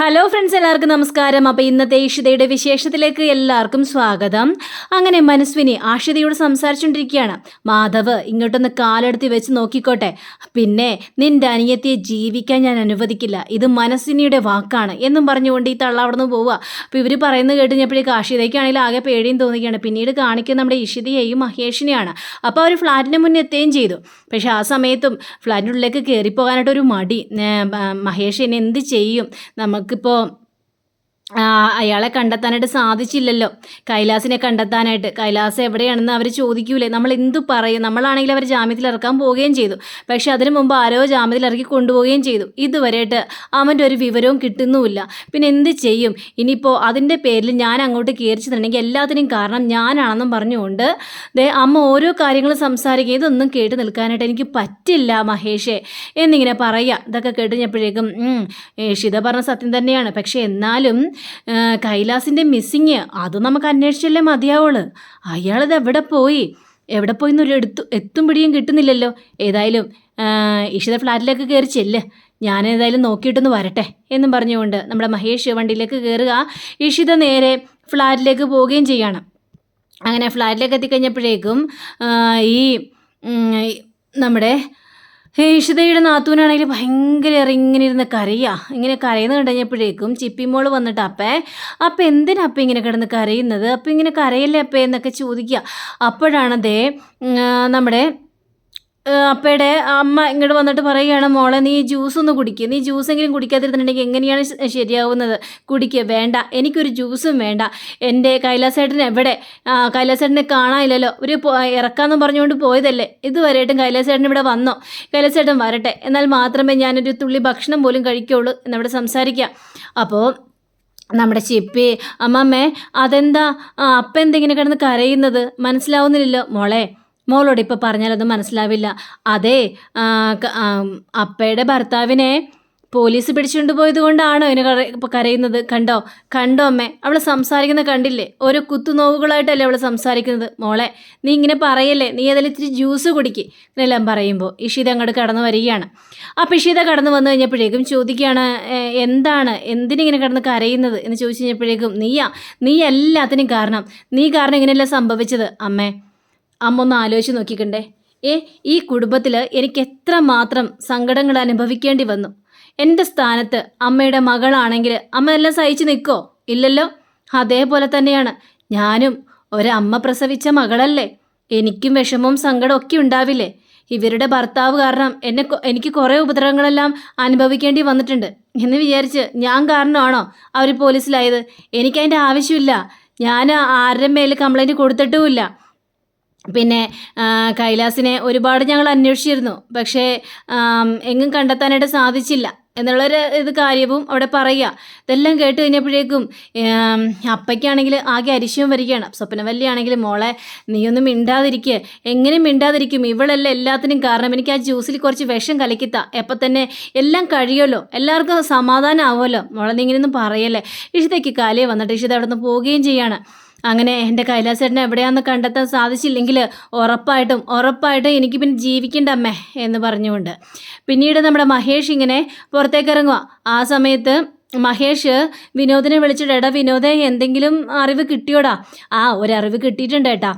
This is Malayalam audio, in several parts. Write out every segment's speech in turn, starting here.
ഹലോ ഫ്രണ്ട്സ് എല്ലാവർക്കും നമസ്കാരം. അപ്പോൾ ഇന്നത്തെ ഇഷിതയുടെ വിശേഷത്തിലേക്ക് എല്ലാവർക്കും സ്വാഗതം. അങ്ങനെ മനസ്വിനി ആഷിതയോട് സംസാരിച്ചുകൊണ്ടിരിക്കുകയാണ്. മാധവ് ഇങ്ങോട്ടൊന്ന് കാലെടുത്ത് വെച്ച് നോക്കിക്കോട്ടെ. പിന്നെ നിന്റെ അനിയത്തിയെ ജീവിക്കാൻ ഞാൻ അനുവദിക്കില്ല. ഇത് മനസ്വിനിയുടെ വാക്കാണ് എന്നും പറഞ്ഞുകൊണ്ട് ഈ തള്ള അവിടെ നിന്ന് പോവുക. അപ്പോൾ ഇവർ പറയുന്നത് കേട്ട് കഴിഞ്ഞപ്പോഴേക്ക് ആഷിതയ്ക്കാണെങ്കിൽ ആകെ പേടിയും തോന്നിക്കുകയാണ്. പിന്നീട് കാണിക്കുന്ന നമ്മുടെ ഇഷിതയെയും മഹേഷിനെയാണ്. അപ്പോൾ അവർ ഫ്ലാറ്റിന് മുന്നേ എത്തുകയും ചെയ്തു. പക്ഷേ ആ സമയത്തും ഫ്ലാറ്റിനുള്ളിലേക്ക് കയറിപ്പോകാനായിട്ടൊരു മടി. മഹേഷ് ഇനി എന്ത് ചെയ്യും? നമുക്കിപ്പോൾ ആ, അയാളെ കണ്ടെത്താനായിട്ട് സാധിച്ചില്ലല്ലോ. കൈലാസിനെ കണ്ടെത്താനായിട്ട്. കൈലാസ് എവിടെയാണെന്ന് അവർ ചോദിക്കൂലേ. നമ്മൾ എന്തു പറയും? നമ്മളാണെങ്കിൽ അവർ ജാമ്യത്തിൽ ഇറക്കാൻ പോവുകയും ചെയ്തു. പക്ഷെ അതിനു മുമ്പ് ആരോ ജാമ്യത്തിൽ ഇറക്കി കൊണ്ടുപോവുകയും ചെയ്തു. ഇതുവരെയായിട്ട് അവന്റെ ഒരു വിവരവും കിട്ടുന്നുമില്ല. പിന്നെ എന്ത് ചെയ്യും? ഇനിയിപ്പോൾ അതിന്റെ പേരിൽ ഞാൻ അങ്ങോട്ട് കയറിച്ചിട്ടുണ്ടെങ്കിൽ എല്ലാത്തിനും കാരണം ഞാനാണെന്നും പറഞ്ഞുകൊണ്ട് ദേ അമ്മ ഓരോ കാര്യങ്ങളും സംസാരിക്കുക ഇതൊന്നും കേട്ട് നിൽക്കാനായിട്ട് എനിക്ക് പറ്റില്ല മഹേഷേ. എന്നിങ്ങനെ പറയുക ഇതൊക്കെ കേട്ട് കഴിഞ്ഞപ്പോഴേക്കും ഷിത പറഞ്ഞ സത്യം തന്നെയാണ്. പക്ഷേ എന്നാലും കൈലാസിന്റെ മിസ്സിങ് അത് നമുക്ക് അന്വേഷിച്ചല്ലേ മതിയാവുള്ളൂ. അയാളത് എവിടെ പോയി? എവിടെ പോയി എന്നൊരു എടുത്തു എത്തും പിടിയും കിട്ടുന്നില്ലല്ലോ. ഏതായാലും ഇഷിത ഫ്ലാറ്റിലേക്ക് കയറി ചെല്ല്. ഞാൻ ഏതായാലും നോക്കിയിട്ടൊന്ന് വരട്ടെ എന്നും പറഞ്ഞുകൊണ്ട് നമ്മുടെ മഹേഷ് വണ്ടിയിലേക്ക് കയറുക. ഇഷിത നേരെ ഫ്ലാറ്റിലേക്ക് പോവുകയും ചെയ്യണം. അങ്ങനെ ഫ്ലാറ്റിലേക്ക് എത്തിക്കഴിഞ്ഞപ്പോഴേക്കും ഈ നമ്മുടെ ഇഷിതയുടെ നാത്തൂനാണെങ്കിൽ ഭയങ്കര ഇങ്ങനെ ഇരുന്ന് കരയുക ഇങ്ങനെ കരയുന്ന കണ്ടുകഴിഞ്ഞപ്പോഴേക്കും ചിപ്പിമോൾ വന്നിട്ട് അപ്പേ അപ്പം എന്തിനാ അപ്പം ഇങ്ങനെ കിടന്ന് കരയുന്നത്? അപ്പം ഇങ്ങനെ കരയല്ലേ അപ്പേ? എന്നൊക്കെ ചോദിക്കുക. അപ്പോഴാണ് ദേ നമ്മുടെ അപ്പയുടെ അമ്മ ഇങ്ങോട്ട് വന്നിട്ട് പറയുകയാണ് മോളെ നീ ജ്യൂസ് ഒന്ന് കുടിക്കുക നീ ജ്യൂസ് എങ്കിലും കുടിക്കാതിരുന്നുണ്ടെങ്കിൽ എങ്ങനെയാണ് ശരിയാവുന്നത്? കുടിക്കുക വേണ്ട. എനിക്കൊരു ജ്യൂസും വേണ്ട. എന്റെ കൈലാസേട്ടൻ എവിടെ? കൈലാസേട്ടനെ കാണാനില്ലല്ലോ. ഒരു ഇറക്കാമെന്ന് പറഞ്ഞുകൊണ്ട് പോയതല്ലേ. ഇതുവരെയായിട്ടും കൈലാസേട്ടൻ ഇവിടെ വന്നോ? കൈലാസേട്ടൻ വരട്ടെ. എന്നാൽ മാത്രമേ ഞാനൊരു തുള്ളി ഭക്ഷണം പോലും കഴിക്കുള്ളൂ എന്നവിടെ സംസാരിക്കാം. അപ്പോൾ നമ്മുടെ ചിപ്പി അമ്മമ്മേ അതെന്താ? അപ്പം എന്തെങ്കിലും കിടന്ന് കരയുന്നത്? മനസ്സിലാവുന്നില്ലല്ലോ മോളെ. മോളോട് ഇപ്പോൾ പറഞ്ഞാലത് മനസ്സിലാവില്ല. അതെ അപ്പയുടെ ഭർത്താവിനെ പോലീസ് പിടിച്ചുകൊണ്ട് പോയത് കൊണ്ടാണോ ഇതിന് കര കരയുന്നത്. കണ്ടോ? കണ്ടോ അമ്മേ? അവൾ സംസാരിക്കുന്നത് കണ്ടില്ലേ? ഓരോ കുത്തുനോവുകളായിട്ടല്ലേ അവൾ സംസാരിക്കുന്നത്. മോളെ നീ ഇങ്ങനെ പറയല്ലേ? നീ അതിൽ ഇത്തിരി ജ്യൂസ് കുടിക്ക്. എന്നെല്ലാം പറയുമ്പോൾ ഇഷിത അങ്ങോട്ട് കടന്നു വരികയാണ്. അപ്പോൾ ഇഷിത കടന്നു വന്നു കഴിഞ്ഞപ്പോഴേക്കും ചോദിക്കുകയാണ് "ഏ, എന്താണ്? എന്തിനിങ്ങനെ കിടന്ന് കരയുന്നത്? എന്ന് ചോദിച്ചു കഴിഞ്ഞപ്പോഴേക്കും നീയാ നീ എല്ലാത്തിനും കാരണം. നീ കാരണം ഇങ്ങനെയല്ല സംഭവിച്ചത്? അമ്മേ അമ്മ ഒന്ന് ആലോചിച്ച് നോക്കിക്കണ്ടേ. ഏ ഈ കുടുംബത്തിൽ എനിക്ക് എത്ര മാത്രം സങ്കടങ്ങൾ അനുഭവിക്കേണ്ടി വന്നു. എന്റെ സ്ഥാനത്ത് അമ്മയുടെ മകളാണെങ്കിൽ അമ്മ എല്ലാം സഹിച്ചു നിൽക്കോ ഇല്ലല്ലോ. അതേപോലെ തന്നെയാണ്. ഞാനും ഒരമ്മ പ്രസവിച്ച മകളല്ലേ. എനിക്കും വിഷമവും സങ്കടവും ഒക്കെ ഉണ്ടാവില്ലേ? ഇവരുടെ ഭർത്താവ് കാരണം എന്നെ എനിക്ക് കുറേ ഉപദ്രവങ്ങളെല്ലാം അനുഭവിക്കേണ്ടി വന്നിട്ടുണ്ട്. എന്ന് വിചാരിച്ച് ഞാൻ കാരണമാണോ അവർ പോലീസിലായത്? എനിക്കതിന്റെ ആവശ്യമില്ല. ഞാൻ ആരുടെ മേൽ കംപ്ലൈന്റ് കൊടുത്തിട്ടുമില്ല. പിന്നെ കൈലാസിനെ ഒരുപാട് ഞങ്ങൾ അന്വേഷിച്ചിരുന്നു. പക്ഷേ എങ്ങും കണ്ടെത്താനായിട്ട് സാധിച്ചില്ല. എന്നുള്ളൊരു ഇത് കാര്യവും അവിടെ പറയുക. ഇതെല്ലാം കേട്ട് കഴിഞ്ഞപ്പോഴേക്കും അപ്പയ്ക്കാണെങ്കിൽ ആകെ അരിശവും വരികയാണ്. സ്വപ്നവല്ലിയാണെങ്കിൽ മോളെ നീയൊന്നും മിണ്ടാതിരിക്കുക എങ്ങനെ മിണ്ടാതിരിക്കും. ഇവളല്ല എല്ലാത്തിനും കാരണം. എനിക്ക് ആ ജ്യൂസിൽ കുറച്ച് വിഷം കലക്കിത്ത. എപ്പം തന്നെ എല്ലാം കഴിയുമല്ലോ. എല്ലാവർക്കും സമാധാനം ആവുമല്ലോ. മോളെ നീ ഇങ്ങനെയൊന്നും പറയല്ലേ. ഇഷിതയ്ക്ക് കാലേ വന്നിട്ട് ഇഷിത അവിടെ നിന്ന് പോവുകയും ചെയ്യാണ്. അങ്ങനെ എന്റെ കൈലാസേട്ടനെ എവിടെയാണെന്ന് കണ്ടെത്താൻ സാധിച്ചില്ലെങ്കിൽ ഉറപ്പായിട്ടും ഉറപ്പായിട്ടും എനിക്ക് പിന്നെ ജീവിക്കേണ്ട അമ്മേ എന്ന് പറഞ്ഞുകൊണ്ട്. പിന്നീട് നമ്മുടെ മഹേഷ് ഇങ്ങനെ പുറത്തേക്ക് ഇറങ്ങുക ആ സമയത്ത് മഹേഷ് വിനോദിനെ വിളിച്ചിട്ട് എടാ വിനോദേ എന്തെങ്കിലും അറിവ് കിട്ടിയോടാ? ആ ഒരറിവ് കിട്ടിയിട്ടുണ്ട് ഏട്ടാ.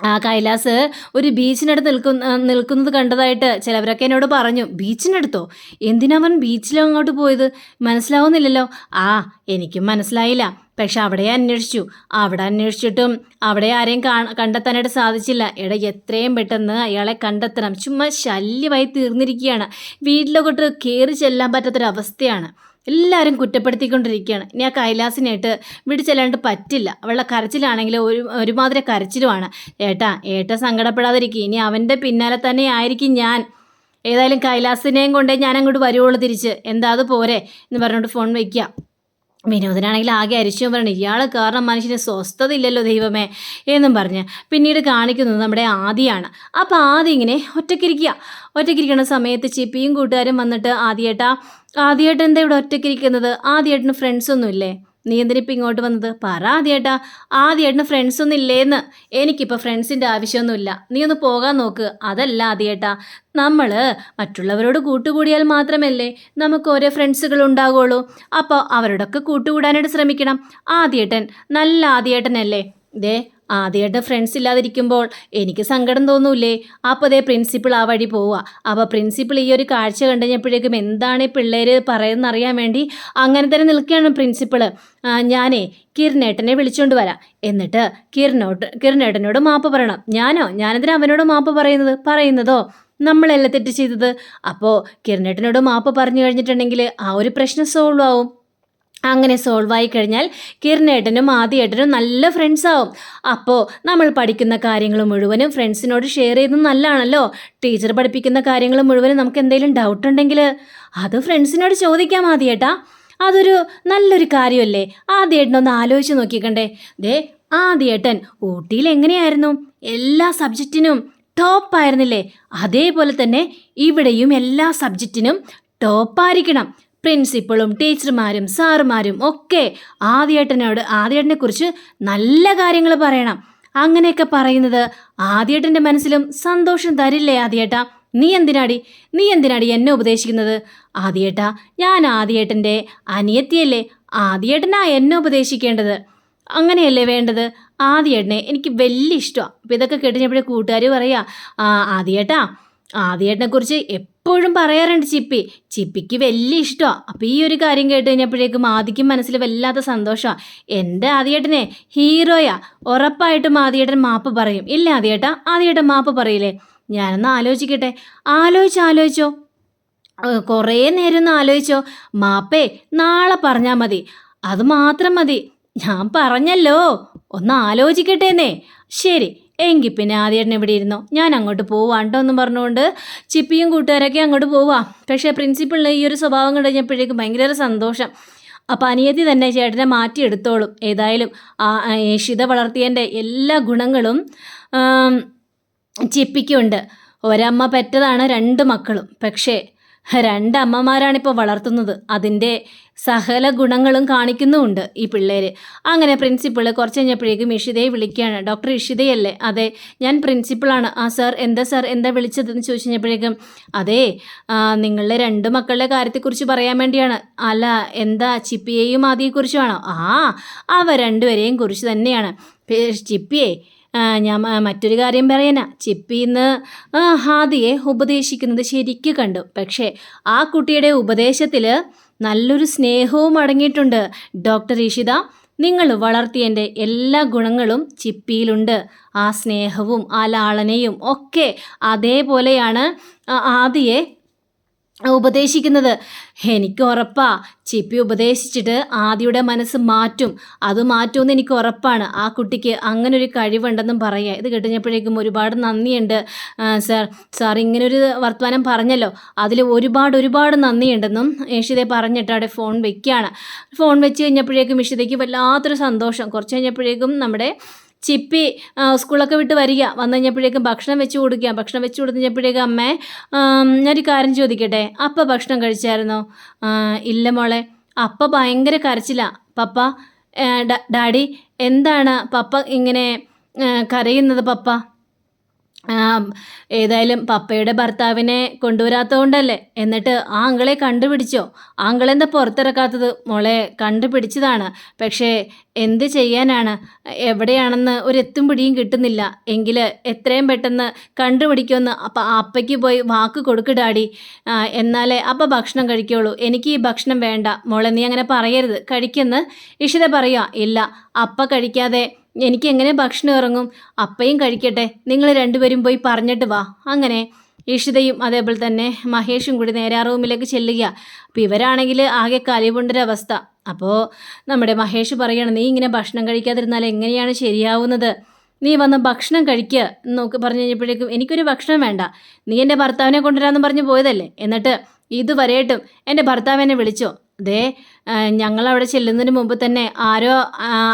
ആ കൈലാസ് ഒരു ബീച്ചിനടുത്ത് നിൽക്കുന്ന നിൽക്കുന്നത് കണ്ടതായിട്ട് ചിലവരൊക്കെ എന്നോട് പറഞ്ഞു ബീച്ചിനടുത്തോ? എന്തിനവൻ ബീച്ചിലോ അങ്ങോട്ട് പോയത്? മനസ്സിലാവുന്നില്ലല്ലോ. ആ എനിക്കും മനസ്സിലായില്ല. പക്ഷെ അവിടെ അന്വേഷിച്ചു. അവിടെ അന്വേഷിച്ചിട്ടും അവിടെ ആരെയും കണ്ടെത്താനായിട്ട് സാധിച്ചില്ല. എടാ എത്രയും പെട്ടെന്ന് അയാളെ കണ്ടെത്തണം. ചുമ്മാ ശല്യമായി തീർന്നിരിക്കുകയാണ്. വീട്ടിലോട്ട് കയറി ചെല്ലാൻ പറ്റാത്തൊരവസ്ഥയാണ്. എല്ലാവരും കുറ്റപ്പെടുത്തിക്കൊണ്ടിരിക്കുകയാണ്. ഇനി ആ കൈലാസിനായിട്ട് വീട് ചെല്ലാണ്ട് പറ്റില്ല. അവളുടെ കരച്ചിലാണെങ്കിൽ ഒരു ഒരുമാതിരി കരച്ചിലുമാണ്. ഏട്ടാ ഏട്ട സങ്കടപ്പെടാതിരിക്കും. ഇനി അവന്റെ പിന്നാലെ തന്നെ ആയിരിക്കും ഞാൻ. ഏതായാലും കൈലാസിനെയും കൊണ്ടേ ഞാൻ അങ്ങോട്ട് വരുവുള്ളൂ തിരിച്ച്. എന്താ അത് പോരെ എന്ന് പറഞ്ഞുകൊണ്ട് ഫോൺ വയ്ക്കുക. വിനോദനാണെങ്കിൽ ആകെ അരിച്ചു പറഞ്ഞു ഇയാൾ കാരണം മനുഷ്യന് സ്വസ്ഥത ഇല്ലല്ലോ ദൈവമേ എന്നും പറഞ്ഞ് പിന്നീട് കാണിക്കുന്നത് നമ്മുടെ ആദിയാണ്. അപ്പോൾ ആദി ഇങ്ങനെ ഒറ്റക്കിരിക്കുക ഒറ്റക്കിരിക്കുന്ന സമയത്ത് ചിപ്പിയും കൂട്ടുകാരും വന്നിട്ട് ആദ്യേട്ടാ ആദ്യേട്ടൻ എന്താ ഇവിടെ ഒറ്റക്കിരിക്കുന്നത്? ആദ്യേട്ടന് ഫ്രണ്ട്സ് ഒന്നും ഇല്ലേ നീ എന്തിനിപ്പോൾ ഇങ്ങോട്ട് വന്നത്? പറ ആദ്യേട്ടാ. ആദ്യേട്ടന് ഫ്രണ്ട്സ് ഒന്നും ഇല്ലേന്ന്. എനിക്കിപ്പോൾ ഫ്രണ്ട്സിന്റെ ആവശ്യമൊന്നുമില്ല. നീ ഒന്ന് പോകാൻ നോക്ക്. അതല്ല ആദ്യേട്ടാ. നമ്മൾ മറ്റുള്ളവരോട് കൂട്ടുകൂടിയാൽ മാത്രമല്ലേ നമുക്ക് ഓരോ ഫ്രണ്ട്സുകൾ ഉണ്ടാകുള്ളൂ അപ്പോൾ അവരോടൊക്കെ കൂട്ടുകൂടാനായിട്ട് ശ്രമിക്കണം. ആദ്യേട്ടൻ നല്ല ആദ്യേട്ടനല്ലേ? ദേ ആദ്യമായിട്ട് ഫ്രണ്ട്സ് ഇല്ലാതിരിക്കുമ്പോൾ എനിക്ക് സങ്കടം തോന്നൂലേ അപ്പോൾ അതേ പ്രിൻസിപ്പിൾ ആ വഴി പോവുക അപ്പോൾ പ്രിൻസിപ്പിൾ ഈ ഒരു കാഴ്ച കണ്ടുകഴിഞ്ഞപ്പോഴേക്കും എന്താണ് ഈ പിള്ളേർ അറിയാൻ വേണ്ടി അങ്ങനെ തന്നെ നിൽക്കുകയാണ് പ്രിൻസിപ്പിൾ ഞാനേ കിരണേട്ടനെ വിളിച്ചുകൊണ്ട് വരാം. എന്നിട്ട് കിരണോട്ട് കിരണേട്ടനോട് മാപ്പ് പറയണം. ഞാനോ? ഞാനെന്തിനാ അവനോട് മാപ്പ് പറയുന്നത്? പറയുന്നതോ? നമ്മളല്ല തെറ്റ് ചെയ്തത്? അപ്പോൾ കിരണേട്ടനോട് മാപ്പ് പറഞ്ഞു കഴിഞ്ഞിട്ടുണ്ടെങ്കിൽ ആ ഒരു പ്രശ്നം സോൾവ് ആവും. അങ്ങനെ സോൾവ് ആയി കഴിഞ്ഞാൽ കിരണേട്ടനും ആദ്യേട്ടനും നല്ല ഫ്രണ്ട്സ് ആവും. അപ്പോൾ നമ്മൾ പഠിക്കുന്ന കാര്യങ്ങൾ മുഴുവനും ഫ്രണ്ട്സിനോട് ഷെയർ ചെയ്യുന്നത് നല്ലതാണല്ലോ. ടീച്ചർ പഠിപ്പിക്കുന്ന കാര്യങ്ങൾ മുഴുവനും നമുക്ക് എന്തെങ്കിലും ഡൗട്ട് ഉണ്ടെങ്കിൽ അത് ഫ്രണ്ട്സിനോട് ചോദിക്കാം ആദ്യേട്ടാ. അതൊരു നല്ലൊരു കാര്യമല്ലേ? ആദ്യേട്ടനൊന്ന് ആലോചിച്ച് നോക്കിക്കണ്ടേ. ദേ ആദ്യേട്ടൻ ഊട്ടിയിൽ എങ്ങനെയായിരുന്നു? എല്ലാ സബ്ജക്റ്റിനും ടോപ്പ് ആയിരുന്നില്ലേ? അതേപോലെ തന്നെ ഇവിടെയും എല്ലാ സബ്ജക്റ്റിനും ടോപ്പായിരിക്കണം പ്രിൻസിപ്പളും ടീച്ചർമാരും സാറുമാരും ഒക്കെ ആദ്യേട്ടനോട് ആദ്യേട്ടനെ കുറിച്ച് നല്ല കാര്യങ്ങൾ പറയണം. അങ്ങനെയൊക്കെ പറയുന്നത് ആദ്യേട്ടന്റെ മനസ്സിലും സന്തോഷം തരില്ലേ ആദ്യേട്ട? നീ എന്തിനാടി? നീ എന്തിനാടി എന്നെ ഉപദേശിക്കുന്നത്? ആദ്യേട്ട ഞാൻ ആദ്യേട്ടന്റെ അനിയത്തിയല്ലേ? ആദ്യേട്ടനാ എന്നെ ഉപദേശിക്കേണ്ടത്. അങ്ങനെയല്ലേ വേണ്ടത്? ആദ്യേട്ടനെ എനിക്ക് വലിയ ഇഷ്ടമാണ് അപ്പോൾ ഇതൊക്കെ കേട്ടിട്ട് എപ്പോഴും കൂട്ടുകാർ പറയാ "ആ, ആദ്യേട്ടാ ആദ്യേട്ടനെ കുറിച്ച് എപ്പോഴും പറയാറുണ്ട് ചിപ്പി. ചിപ്പിക്ക് വലിയ ഇഷ്ടമാണ് അപ്പോൾ ഈ ഒരു കാര്യം കേട്ട് കഴിഞ്ഞപ്പോഴേക്കും ആദിക്കും മനസ്സിൽ വല്ലാത്ത സന്തോഷമാണ് എന്റെ ആദ്യേട്ടനെ ഹീറോയാ. ഉറപ്പായിട്ടും ആദ്യേട്ടൻ മാപ്പ് പറയും. ഇല്ല ആദ്യേട്ടാ ആദ്യേട്ടൻ മാപ്പ് പറയില്ലേ? ഞാനൊന്ന് ആലോചിക്കട്ടെ. ആലോചിച്ച് ആലോചിച്ചോ. കുറേ നേരം ഒന്ന് ആലോചിച്ചോ. മാപ്പേ നാളെ പറഞ്ഞാൽ മതി. അത് മാത്രം മതി. ഞാൻ പറഞ്ഞല്ലോ. ഒന്ന് ആലോചിക്കട്ടേന്നേ ശരി. എങ്കിൽ പിന്നെ ആദ്യേട്ടൻ ഇവിടെ ഇരുന്നോ ഞാൻ അങ്ങോട്ട് പോവാണ്ടോ എന്നും പറഞ്ഞുകൊണ്ട് ചിപ്പിയും കൂട്ടുകാരൊക്കെ അങ്ങോട്ട് പോവാം. പക്ഷേ പ്രിൻസിപ്പളിന് ഈ ഒരു സ്വഭാവം കഴിഞ്ഞപ്പോഴേക്കും ഭയങ്കര സന്തോഷം. അപ്പം അനിയത്തി തന്നെ ചേട്ടനെ മാറ്റിയെടുത്തോളും ഏതായാലും ആ ഏഷിത വളർത്തിയതിന്റെ എല്ലാ ഗുണങ്ങളും ചിപ്പിക്കുണ്ട്. ഒരമ്മ പെറ്റതാണ് രണ്ട് മക്കളും. പക്ഷേ രണ്ടമ്മമാരാണിപ്പോൾ വളർത്തുന്നത്. അതിന്റെ സകല ഗുണങ്ങളും കാണിക്കുന്നുമുണ്ട് ഈ പിള്ളേർ അങ്ങനെ പ്രിൻസിപ്പിൾ കുറച്ച് കഴിഞ്ഞപ്പോഴേക്കും ഇഷിതയെ വിളിക്കുകയാണ്. ഡോക്ടർ ഇഷിതയല്ലേ? അതെ ഞാൻ പ്രിൻസിപ്പിളാണ് ആ സാർ എന്താ സാർ എന്താ വിളിച്ചതെന്ന് ചോദിച്ചു കഴിഞ്ഞപ്പോഴേക്കും അതെ നിങ്ങളുടെ രണ്ട് മക്കളുടെ കാര്യത്തെക്കുറിച്ച് പറയാൻ വേണ്ടിയാണ്. അല്ല എന്താ ചിപ്പിയെയും ആദിയെക്കുറിച്ചുമാണോ? ആ അവ രണ്ടുപേരെയും കുറിച്ച് തന്നെയാണ്. ചിപ്പിയെ ഞാൻ മറ്റൊരു കാര്യം പറയാനാ. ചിപ്പി ഇന്ന് ആ, ഹാദിയെ ഉപദേശിക്കുന്നത് ശരിക്ക് കണ്ടു. പക്ഷേ ആ കുട്ടിയുടെ ഉപദേശത്തിൽ നല്ലൊരു സ്നേഹവും അടങ്ങിയിട്ടുണ്ട്. ഡോക്ടർ ഇഷിത നിങ്ങൾ വളർത്തിയതിന്റെ എല്ലാ ഗുണങ്ങളും ചിപ്പിയിലുണ്ട്. ആ സ്നേഹവും ആ ലാളനയും ഒക്കെ അതേപോലെയാണ് ആദിയെ ഉപദേശിക്കുന്നത്. എനിക്ക് ഉറപ്പാ. ചിപ്പി ഉപദേശിച്ചിട്ട് ആദിയുടെ മനസ്സ് മാറ്റും. അത് മാറ്റുമെന്ന് എനിക്ക് ഉറപ്പാണ്. ആ കുട്ടിക്ക് അങ്ങനെ ഒരു കഴിവുണ്ടെന്നും പറയുക ഇത് കേട്ടുകഴിഞ്ഞപ്പോഴേക്കും ഒരുപാട് നന്ദിയുണ്ട്. സാർ സാർ ഇങ്ങനൊരു വർത്തമാനം പറഞ്ഞല്ലോ. അതിൽ ഒരുപാട് ഒരുപാട് നന്ദിയുണ്ടെന്നും ഇഷിതയെ പറഞ്ഞിട്ട് അവിടെ ഫോൺ വെക്കുകയാണ് ഫോൺ വെച്ച് കഴിഞ്ഞപ്പോഴേക്കും ഇഷിതയ്ക്ക് വല്ലാത്തൊരു സന്തോഷം. കുറച്ച് കഴിഞ്ഞപ്പോഴേക്കും നമ്മുടെ ചിപ്പി സ്കൂളൊക്കെ വിട്ട് വരിക. വന്നു കഴിഞ്ഞപ്പോഴേക്കും ഭക്ഷണം വെച്ച് കൊടുക്കുക. ഭക്ഷണം വെച്ച് കൊടുത്തു കഴിഞ്ഞപ്പോഴേക്കും അമ്മേ ഞാനൊരു കാര്യം ചോദിക്കട്ടെ? അപ്പ ഭക്ഷണം കഴിച്ചായിരുന്നോ? ഇല്ല മോളെ. അപ്പ ഭയങ്കര കരച്ചില്ല പപ്പ ഡാഡി എന്താണ് പപ്പ ഇങ്ങനെ കരയുന്നത് പപ്പ? ഏതായാലും പപ്പയുടെ ഭർത്താവിനെ കൊണ്ടുവരാത്തതുകൊണ്ടല്ലേ? എന്നിട്ട് ആ അങ്കളെ കണ്ടുപിടിച്ചോ? ആ അങ്കളെന്താ പുറത്തിറക്കാത്തത്? മോളെ കണ്ടുപിടിച്ചതാണ്. പക്ഷേ എന്ത് ചെയ്യാനാണ്? എവിടെയാണെന്ന് ഒരു എത്തും പിടിയും കിട്ടുന്നില്ല. എങ്കിൽ എത്രയും പെട്ടെന്ന് കണ്ടുപിടിക്കുമെന്ന് അപ്പം അപ്പയ്ക്ക് പോയി വാക്ക് കൊടുക്ക് ഡാഡി. ആ, എന്നാലേ അപ്പം ഭക്ഷണം കഴിക്കുള്ളൂ. എനിക്ക് ഈ ഭക്ഷണം വേണ്ട. മോളെ നീ അങ്ങനെ പറയരുത്. കഴിക്കെന്ന് ഇഷിത പറയുക ഇല്ല അപ്പ കഴിക്കാതെ എനിക്ക് എങ്ങനെ ഭക്ഷണം ഇറങ്ങും? അപ്പയും കഴിക്കട്ടെ. നിങ്ങൾ രണ്ടുപേരും പോയി പറഞ്ഞിട്ട് വാ. അങ്ങനെ ഇഷിതയും അതേപോലെ തന്നെ മഹേഷും കൂടി നേരാറൂമിലേക്ക് ചെല്ലുക. അപ്പോൾ ഇവരാണെങ്കിൽ ആകെ കലിവുണ്ടൊരവസ്ഥ അപ്പോൾ നമ്മുടെ മഹേഷ് പറയണം നീ ഇങ്ങനെ ഭക്ഷണം കഴിക്കാതിരുന്നാൽ എങ്ങനെയാണ് ശരിയാവുന്നത്? നീ വന്ന് ഭക്ഷണം കഴിക്കുക എന്ന് നോക്കി പറഞ്ഞു കഴിഞ്ഞപ്പോഴേക്കും എനിക്കൊരു ഭക്ഷണം വേണ്ട. നീ എന്റെ ഭർത്താവിനെ കൊണ്ടുവരാമെന്ന് പറഞ്ഞ് പോയതല്ലേ? എന്നിട്ട് ഇതുവരെയായിട്ടും എന്റെ ഭർത്താവിനെ വിളിച്ചോ? ദേ ഞങ്ങൾ അവിടെ ചെല്ലുന്നതിന് മുമ്പ് തന്നെ ആരോ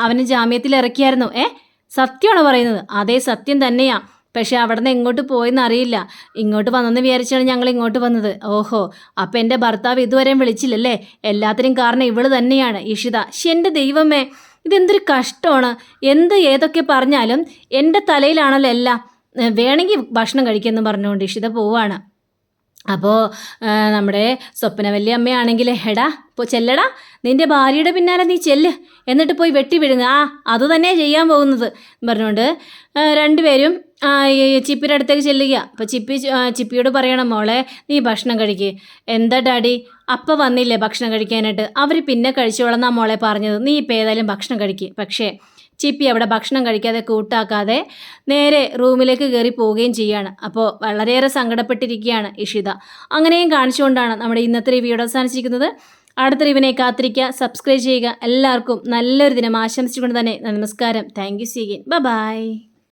അവന് ജാമ്യത്തിൽ ഇറക്കിയായിരുന്നു. ഏ? സത്യമാണോ പറയുന്നത്? അതേ സത്യം തന്നെയാ. പക്ഷെ അവിടെ നിന്ന് എങ്ങോട്ട് പോയെന്ന് അറിയില്ല. ഇങ്ങോട്ട് വന്നെന്ന് വിചാരിച്ചാണ് ഞങ്ങൾ ഇങ്ങോട്ട് വന്നത്. ഓഹോ അപ്പം എന്റെ ഭർത്താവ് ഇതുവരെയും വിളിച്ചില്ലല്ലേ? എല്ലാത്തിനും കാരണം ഇവൾ തന്നെയാണ്. ഇഷിത എന്റെ ദൈവമേ ഇതെന്തൊരു കഷ്ടമാണ്. എന്ത് ഏതൊക്കെ പറഞ്ഞാലും എന്റെ തലയിലാണല്ലോ എല്ലാം. വേണമെങ്കിൽ ഭക്ഷണം കഴിക്കുമെന്ന് പറഞ്ഞുകൊണ്ട് ഇഷിത പോവാണ്. അപ്പോൾ നമ്മുടെ സ്വപ്നവല്ലി അമ്മയാണെങ്കിൽ എടാ ഇപ്പോൾ ചെല്ലടാ നിന്റെ ഭാര്യയുടെ പിന്നാലെ നീ ചെല്ല് എന്നിട്ട് പോയി വെട്ടി വിഴുങ്ങ. ആ അത് തന്നെ ചെയ്യാൻ പോകുന്നത്. പറഞ്ഞുകൊണ്ട് രണ്ടുപേരും ചിപ്പിയുടെ അടുത്തേക്ക് ചെല്ലുക. അപ്പോൾ ചിപ്പി ചിപ്പിയോട് പറയണം മോളെ നീ ഭക്ഷണം കഴിക്ക്. എന്താ ഡാഡി? അപ്പം വന്നില്ലേ ഭക്ഷണം കഴിക്കാനായിട്ട്. അവർ പിന്നെ കഴിച്ചോളന്നാ മോളെ പറഞ്ഞത്. നീ ഇപ്പോൾ ഏതായാലും ഭക്ഷണം കഴിക്ക്. പക്ഷേ ചിപ്പി അവിടെ ഭക്ഷണം കഴിക്കാതെ കൂട്ടാക്കാതെ നേരെ റൂമിലേക്ക് കയറി പോവുകയും ചെയ്യാണ്. അപ്പോൾ വളരെയേറെ സങ്കടപ്പെട്ടിരിക്കുകയാണ് ഇഷിത. അങ്ങനെയും കാണിച്ചുകൊണ്ടാണ് നമ്മുടെ ഇന്നത്തെ റിവ്യൂടെ അവസാനിച്ചിരിക്കുന്നത്. അടുത്ത റിവിനെ കാത്തിരിക്കുക സബ്സ്ക്രൈബ് ചെയ്യുക. എല്ലാവർക്കും നല്ലൊരു ദിനം ആശംസിച്ചുകൊണ്ട് തന്നെ നമസ്കാരം. Thank you see again bye.